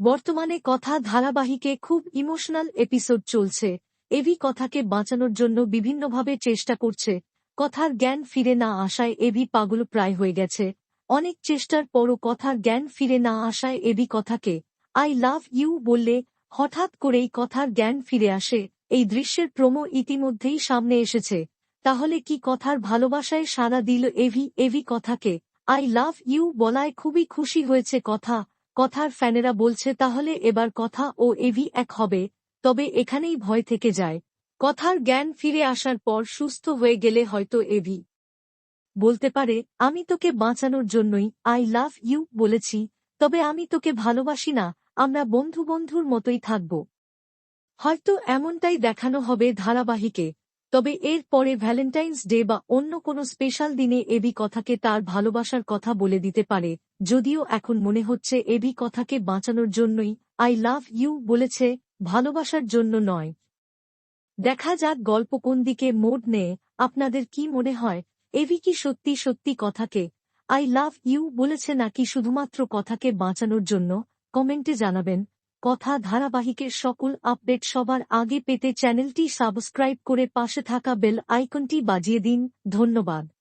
বর্তমানে কথা ধারাবাহিকে খুব ইমোশনাল এপিসোড চলছে। এভি কথাকে বাঁচানোর জন্য বিভিন্নভাবে চেষ্টা করছে। কথার জ্ঞান ফিরে না আসায় এভি পাগল প্রায় হয়ে গেছে। অনেক চেষ্টার পরও কথার জ্ঞান ফিরে না আসায় এভি কথাকে, আই লাভ ইউ বললে হঠাৎ করেই কথার জ্ঞান ফিরে আসে। এই দৃশ্যের প্রমো ইতিমধ্যেই সামনে এসেছে। তাহলে কি কথার ভালোবাসায় সাড়া দিল এভি? এভি কথাকে, আই লাভ ইউ বলায় খুবই খুশি হয়েছে কথা। কথার ফ্যানেরা বলছে, তাহলে এবার কথা ও এভি এক হবে, তবে এখানেই ভয় থেকে যায়। কথার জ্ঞান ফিরে আসার পর সুস্থ হয়ে গেলে হয়তো এভি বলতে পারে, আমি তোকে বাঁচানোর জন্যই আই লাভ ইউ বলেছি, তবে আমি তোকে ভালোবাসি না, আমরা বন্ধু বন্ধুর মতোই থাকব। হয়তো এমনটাই দেখানো হবে ধারাবাহিকে তবে এর পরে ভ্যালেন্টাইন্স ডে বা অন্য কোনো স্পেশাল দিনে এবি কথাকে তার ভালোবাসার কথা বলে দিতে পারে, যদিও এখন মনে হচ্ছে এবি কথাকে বাঁচানোর জন্যই আই লাভ ইউ বলেছে, ভালোবাসার জন্য নয়। দেখা যাক গল্প কোন দিকে মোড নেয়, আপনাদের কি মনে হয়? এভি কি সত্যি সত্যি কথাকে আই লাভ ইউ বলেছে নাকি শুধুমাত্র কথাকে বাঁচানোর জন্য? কমেন্টে জানাবেন। কথা ধারাবাহিকের সকল আপডেট সবার আগে পেতে চ্যানেলটি সাবস্ক্রাইব করে পাশে থাকা বেল আইকনটি বাজিয়ে দিন। ধন্যবাদ।